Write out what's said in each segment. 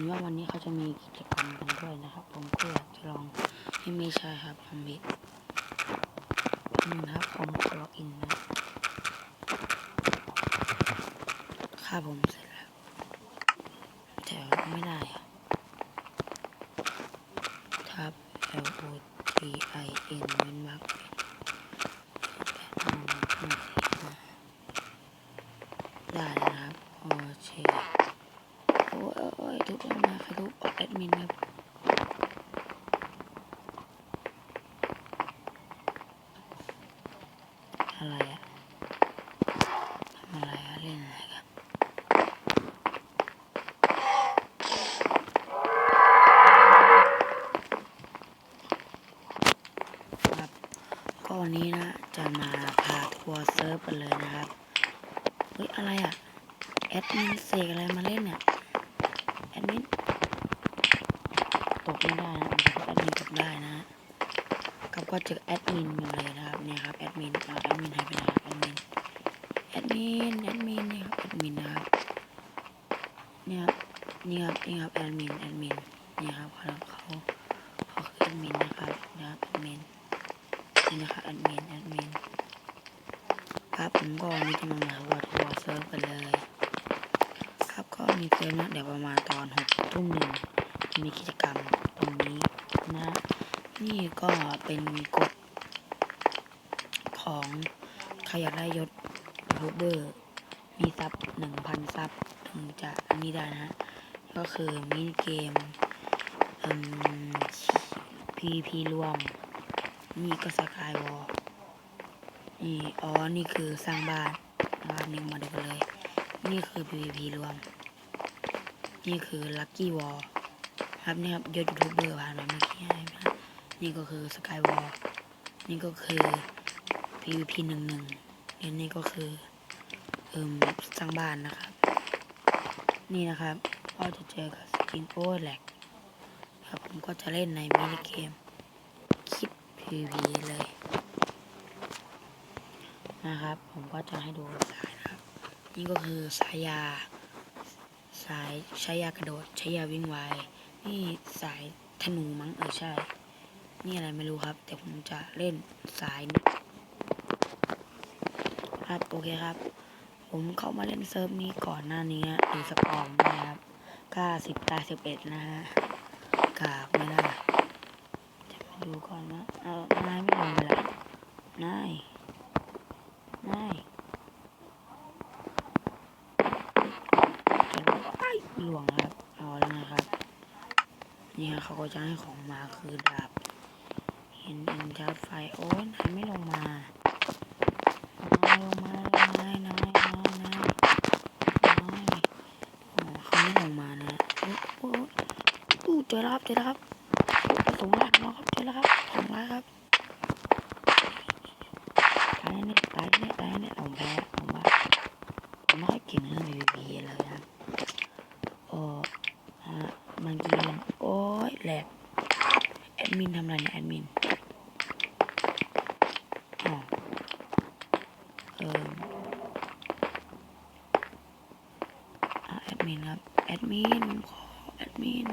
นว่าวันนี้เขาจะมีกิจกรรมกันด้วยนะครับ ผมก็อยากจะลองให้ไม่ใช่ครับทำบิดนึงนะครับผมขอล็อกอินนะ ค่าผมเสร็จแล้ว แต่ไม่ได้อะทับ L O T I N เว้นวรรคแปดห้าหนึ่งห้าสี่ห้าได้แล้วนะครับโอเคโอ้ยโอ้ยโอ้ยทุบออกมาใครทุบออกแอดมินครับ อะไรอะทำอะไรอะเล่นอะไรกันครับ ก็วันนี้นะ จะมาพาทัวร์เซิร์ฟกันเลยนะครับ เฮ้ย อะไรอะแอดมินเสกอะไรมาเล่นเนี่ย แอดมิน ตกไม่ได้นะเพราะแอดมินตกได้นะ กับก็เจอแอดมินมาเลยนะครับเนี่ยครับแอดมินแอดมินหายไปไหนครับแอดมินแอดมินแอดมินนี่ครับแอดมินนะครับเนี่ยครับนี่ครับนี่ครับแอดมินแอดมินนี่ครับเขาเขาเขาคือแอดมินนะครับนะครับแอดมินนี่นะครับแอดมินแอดมินครับผมก็มีจะมาหมาว่าทัวร์เซิร์ฟกันเลย ครับก็มีเซิร์ฟนะเดี๋ยวประมาณตอนหกทุ่มหนึ่งจะมีกิจกรรมตรงนี้นะ นี่ก็เป็นกฎของใครอยากได้ยศยูทูบเบอร์มีซับหนึ่งพันซับถึงจะอันนี้ได้นะ ก็คือมินิเกมอืม PVP รวม นี่ก็สกายวอลนี่ อ๋อ นี่คือสร้างบ้านนะครับนี่มาดูกันเลย นี่คือ PVP รวม นี่คือ Lucky Wall ครับนี่ครับยศยูทูบเบอร์ผ่านมาเมื่อกี้ นี่ก็คือสกายวอลนี่ก็คือ PVP หนึ่งหนึ่งนี่ก็คือเอิ่มสร้างบ้านนะครับ นี่นะครับก็จะเจอกับสกินโอ้ยแหลกครับผมก็จะเล่นในมินิเกมคลิป PV เลย นะครับ ผมก็จะให้ดูสายนะครับ นี่ก็คือสายยา สายใช้ยากระโดด ใช้ยาวิ่งไวนี่สายธนูมั้งเออใช่ นี่อะไรไม่รู้ครับ แต่ผมจะเล่นสายนี้ครับโอเคครับ ผมเข้ามาเล่นเซิร์ฟนี้ก่อนหน้านี้ดูสกอร์นะครับก้าสิบตาสิบเอ็ดนะฮะกากไม่ได้ดูก่อนนะเอานายไม่ลงไปละนายนายจะไอ้หลวงครับเอาแล้วนะครับนี่ฮะเขาก็จะให้ของมาคือดาบ เห็นอินชาร์จไฟโอ้ยนายไม่ลงมานายลงมาเลยนายนายนายนายนายโอ้เขาไม่ลงมานะโอ้โหอู้เจอแล้วครับเจอแล้วครับสูงมากแล้วครับเจอแล้วครับของร้ายครับตายเนี่ยตายเนี่ยตายเนี่ยผมแพ้ผมว่าผมไม่ค่อยเก่งเรื่อง PVP เลยนะโอ้ฮะบางทีมันโอ้ยแหลกแอดมินทำอะไรเนี่ยแอดมินอ๋อเอออะแอดมินครับแอดมินผมขอแอดมิน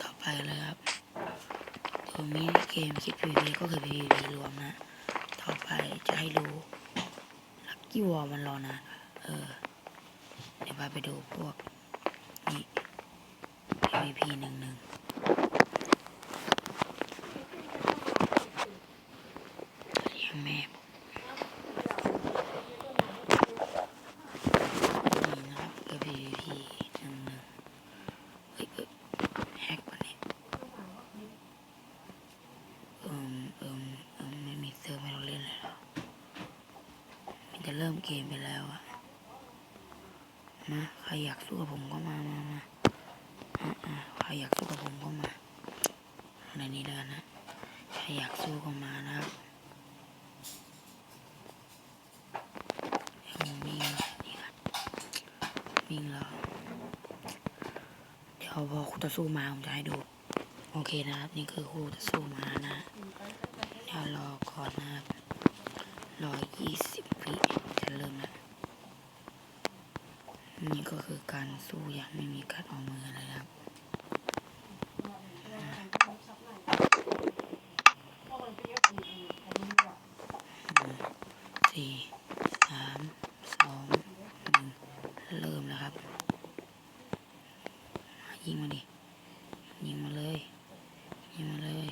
ต่อไปเลยครับตัวมินิ เกมคลิป PVP ก็คือ PVP รวมนะ ต่อไปจะให้ดูลักกี้วอลมันรอนานเออ เดี๋ยวพาไปดูพวกนี่ PVP หนึ่งหนึ่งยังแม่บอกนี่นะครับคือ PVP หนึ่งหนึ่งเฮ้ยเอ้ยแฮกปะเนี่ย เอิมเอิมเอิมไม่มีเซิร์ฟให้เราเล่นเลยเหรอมันจะ เริ่มเกมไปแล้วอะมาใครอยากสู้กับผมก็มามามาอะอะใครอยากสู้กับผมก็มาในนี้เลยนะ ใครอยากสู้ก็มานะครับยวผมวิ่งนี่ครับวิ่งแล้วเดี๋ยวพอคุณจะสู้มาผมจะให้ดู โอเคนะครับ นี่คือคู่จะสู้มานะ เดี๋ยวรอก่อนนะครับร้อยยี่สิบวิ เริ่มแล้วนี่ก็คือการสู้อย่างไม่มีการเอามือเลยครับสี่สามสองหนึ่งเริ่มแล้วครับ ยิงมาดิ ยิงมาเลย ยิงมาเลย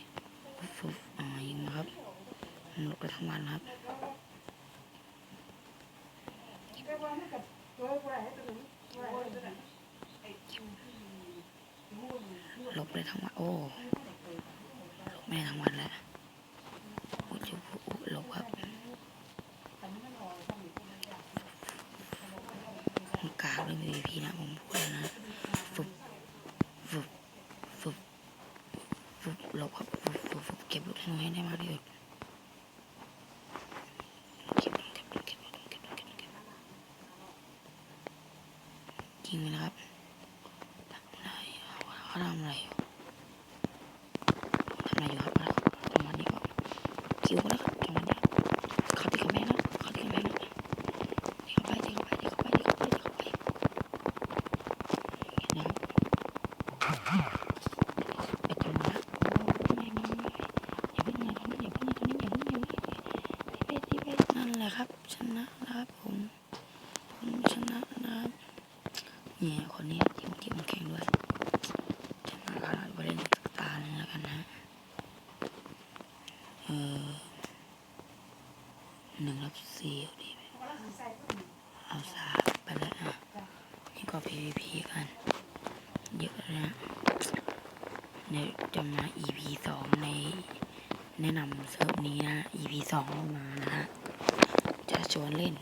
ฟุบอ่ายิงมาครับมันลุกไปทั้งวันครับ ลบเลยทั้งวัน โอ้ลบไม่ได้ทั้งวันแล้วโอ้ยโอ้ลบครับกลางเรื่อง MVP นะผมพูดเลยนะฟุบฟุบฟุบฟุบลบครับฟุบฟุบฟุบเก็บลูกธนูให้ได้มากที่สุดเก็บเก็บเก็บเก็บเก็บเก็บเก็บยิงไปนะครับทำอะไรอะเขาทำอะไรอยู่ ทำอะไรอยู่ครับจังหวะนี้ก็คิวแล้วครับจังหวะนี้เขาตีกำแพงแล้วเขาตีกำแพงแล้วตีเข้าไปตีเข้าไปตีเข้าไปตีเข้าไปตีเข้าไปนะครับไปจังหวะโอ้ไม่ไม่ไม่อย่าเพิ่งอย่าเพิ่งอย่าเพิ่งอย่าเพิ่งอย่าเพิ่งอย่าเพิ่งตีไปตีไปนั่นแหละครับชนะนะครับผมผมชนะนะครับเนี่ยคนนี้ทีมทีมแข่งด้วยชนะก็ไปเล่นตาหนึ่งแล้วกันนะ เออหนึ่งรับสี่เอาดีไหมเอาสามไปแล้วนะนี่ก็ PVP กัน เยอะนะเดี๋ยวจะมา EP สองในแนะนำเซิร์ฟนี้นะ EP สองมานะฮะจะชวนเล่น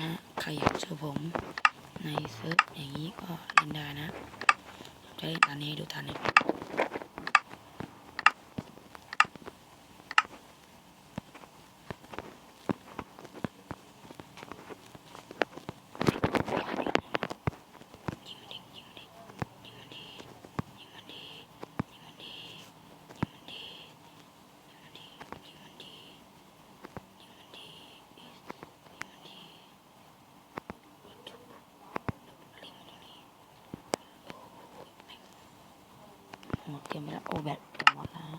นะใครอยากเจอผมในเซิร์ฟอย่างนี้ก็เล่นได้นะ จะเล่นตอนนี้ดูทันเลย กมไปแล้วโอแบตจะหมดแล้ว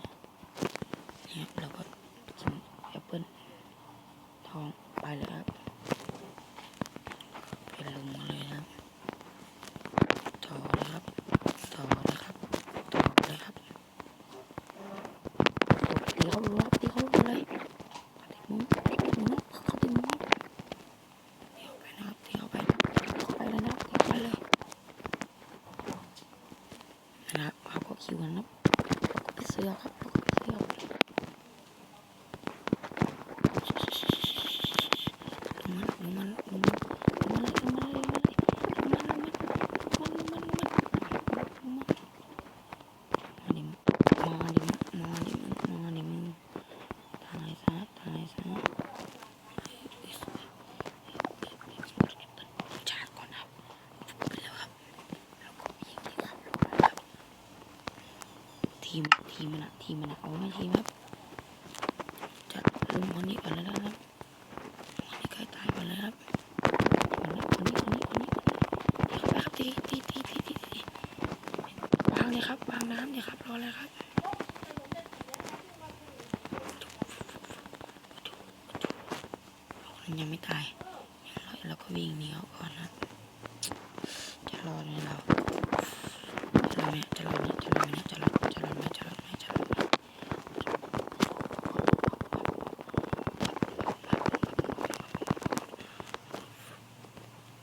เนี่ยเราก็กินแอปเปิ้ลทองไปเลยครับ Siang. ทีมันอะทีมันอะเอาไม่ทีมครับจะลุมคนนี้ก่อนเลยนะครับคนนี้ใกล้ตายก่อนเลยครับคนนี้คนนี้คนนี้คนนี้คนนี้เข้าไปครับตีตีตีตีตีวางเลยครับวางน้ำเลยครับรอเลยครับมันยังไม่ตายอย่างน้อยเราก็วิ่งหนีเขาก่อนนะจะรอดไหมเราจะรอดไหมจะรอดไหมจะรอดไหมจะรอดจะรอดไหมจะรอดไหมจะรอดไหม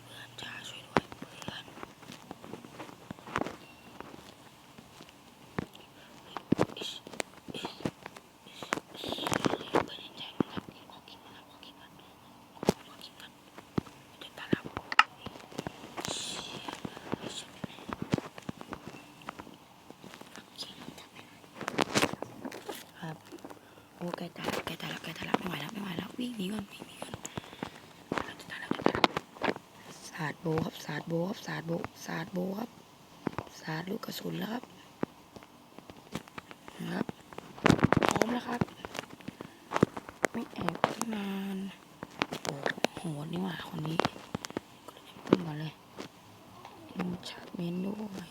เพื่อนจ้าช่วยด้วยเพื่อนอิชอิชอิชเพื่อนเห็นใจนะครับขอกินก่อนนะขอกินก่อนขอกินก่อนจะตาลับเชี่ยเลยฉันแม่กินทำไมครับโอ้ใก ล้ตายแล้วใกล้ตายแล้วใกล้ตายแล้วไม่ไหวแล้วไม่ไหวแล้ววิ่งหนีก่อนวิ่งหนีก่อนจะตายแล้วจะตายแล้วสาดโบครับสาดโบครับสาดโบสาดโบครับสาดลูกกระสุนแล้วครับครับพร้อมแล้วครับ ไม่แอบตั้งนานดนี่หว่าคนนี้กดแอปเปิลก่อนเลยชาร์จเมนด้วย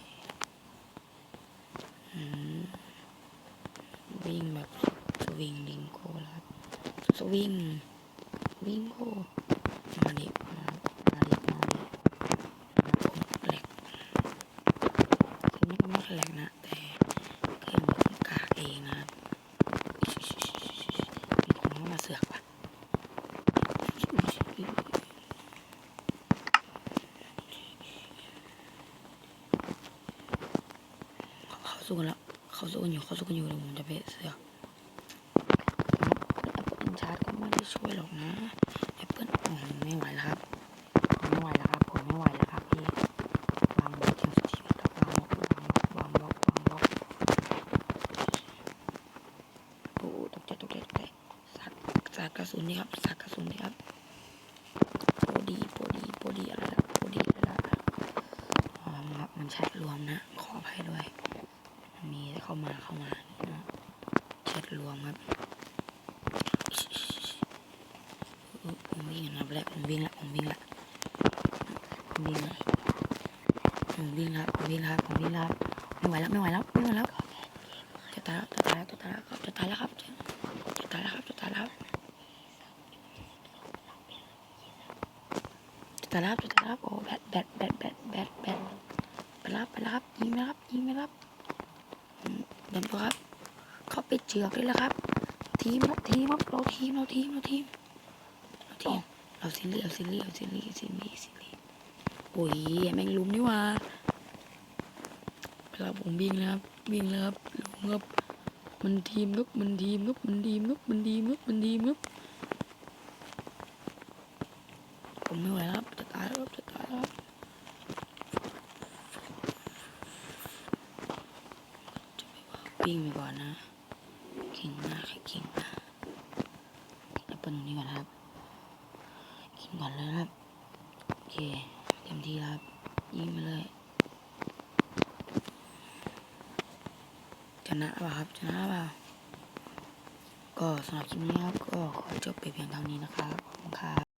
วิ่งแบบสวิงลิงโก้แล้วครับส วิ่ง วิ่งโก้มาดิมามาดิมาดิมาผมแหลกคือมันก็ไม่แหลกนะ แต่เครื่องมันกากเองนะครับมีคนเข้ามาเสือกว่ะเขาสู้กันแล้วเขาสู้กันอยู่เขาสู้กันอยู่เดี๋ยวผมจะไปเสือก แอปเปิลอินชาร์จก็ไม่ได้ช่วยหรอกนะแอปเปิลโอ้โหไม่ไหวแล้วครับไม่ไหวแล้วครับผมไม่ไหวแล้วครับพี่วางบล็อกทิ้งทีวางบล็อกวางบล็อกวางบล็อกวางบล็อกโอ้ตกใจตกใจตกใจสัตว์สัตว์กระสุนนี่ครับสัตว์กระสุนนี่ครับโปรดีโปรดีโปรดีอะไรละโปรดีอะไรละอ๋อครับมันแชทรวมนะ ขออภัยด้วย มีเข้ามาเข้ามานะแชทรวมครับ ผมวิ่งนะแล้วผมวิ่งละผมวิ่งละผมวิ่งละผมวิ่งละผมวิ่งละผมวิ่งละไม่ไหวแล้วไม่ไหวแล้วไม่ไหวแล้วจะตายแล้วจะตายแล้วจะตายแล้วจะตายแล้วครับจะตายแล้วครับจะตายแล้วจะตายแล้วจะตายแล้วโอ้แบตแบตแบตแบตแบตแบตไปรับไปรับยิงไปรับยิงไปรับเดินตัวครับ เขาไปเจือกเลยละครับ ทีมครับทีมเราทีมเราทีมเราทีมเราทีมเราซิลี่เราซิลี่เราซิลี่ซิลี่ซิลี่โอ้ยแม่งลุมนี่ว่าเวลาผมวิ่งแล้วครับวิ่งแล้วครับลุมครับมันทีมครับมันทีมครับมันทีมครับมันทีมครับมันทีมครับผมไม่ไหวแล้วครับจะตายแล้วครับจะตายแล้วครับวิ่งไปก่อนนะ เก่งมากเก่งมากแอปเปิลตรงนี้ก่อนครับ กินก่อนเลยครับโอเคเต็มที่แล้วครับ ยิงไปเลยชนะเปล่าครับชนะเปล่าก็สำหรับคลิปนี้ครับก็ขอจบไปเพียงเท่านี้นะครับขอบคุณครับ